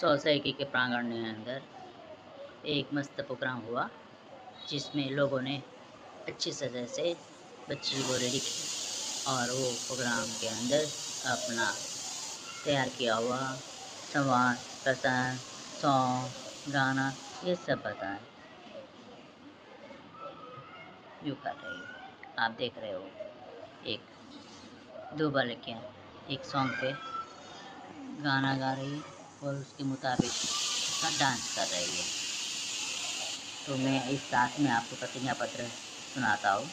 Society के प्रांगण के अंदर एक मस्त प्रोग्राम हुआ, जिसमें लोगों ने अच्छी तरह से बच्ची को रेडी किया और वो प्रोग्राम के अंदर अपना तैयार किया हुआ, संवाद, प्रसंग सॉन्ग गाना, ये सब बताएँ। यू कर रही हो। आप देख रहे हो, एक, दो बालकियाँ एक सॉन्ग पे गाना गा रही है। और उसके मुताबिक उसका डांस कर रही है। तो मैं इस साथ में आपको प्रतिज्ञा पत्र सुनाता हूँ।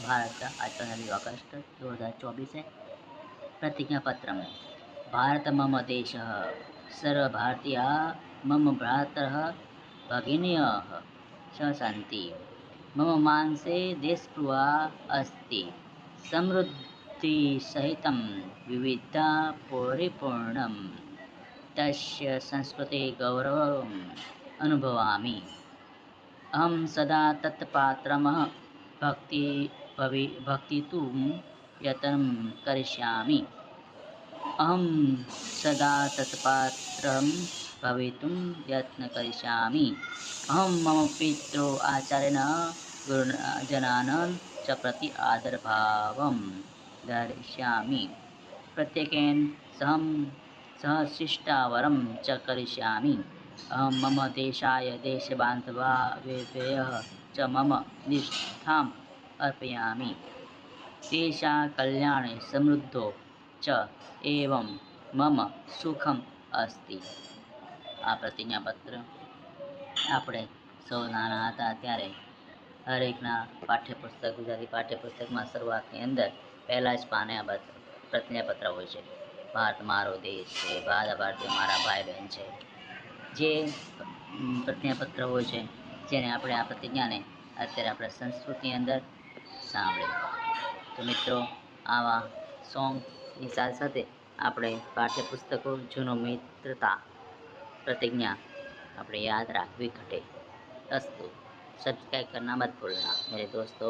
भारत का आज पंद्रह अगस्त दो हज़ार चौबीस है। प्रतिज्ञा पत्र में, भारत मम देश सर्वभारतीय मम भ्रातर भगिन्य स मम मानसे देशप्रुवा अस्ति। विविधता परिपूर्णं तस्य संस्कृतिगौरवम् अनुभवामि। अहं सदा तत्पात्रमः भक्ति भवि भक्तितुं यत्नं करिष्यामि। अहं सदा तत्पात्रं भवितुं यत्नं करिष्यामि। अहं मम पितृ आचार्येण गुरुजनान् च प्रति आदरभावं दर्शयामि प्रत्येकेन सहं सह शिष्टावरं च करिष्यामि अहं मम देशाय देशबान्धवाभ्यः च मम निष्ठाम् अर्पयामि तेषां कल्याणे समृद्धो च एवं મમ સુખમ અસ્તિ આ પ્રતિજ્ઞાપત્ર આપણે સૌ નાના હતા ત્યારે હરેકના પાઠ્યપુસ્તક ગુજરાતી પાઠ્યપુસ્તકમાં શરૂઆતની અંદર પહેલાં જ પાને આ પ્રતિજ્ઞાપત્ર હોય છે ભારત મારો દેશ છે બધા ભારતીય મારા ભાઈ બહેન છે, જે પ્રજ્ઞાપત્ર હોય છે, જેને આપણે આ પ્રતિજ્ઞાને અત્યારે આપણે સંસ્કૃતની અંદર સાંભળ્યું. તો મિત્રો, આવા સોંગની સાથે સાથે આપણે પાઠ્યપુસ્તકો, જૂનો મિત્રતા પ્રતિજ્ઞા આપણે યાદ રાખવી ઘટે. અસ્તુ સબસ્ક્રાઈબ કરના મત ભૂલના. મેરે દોસ્તો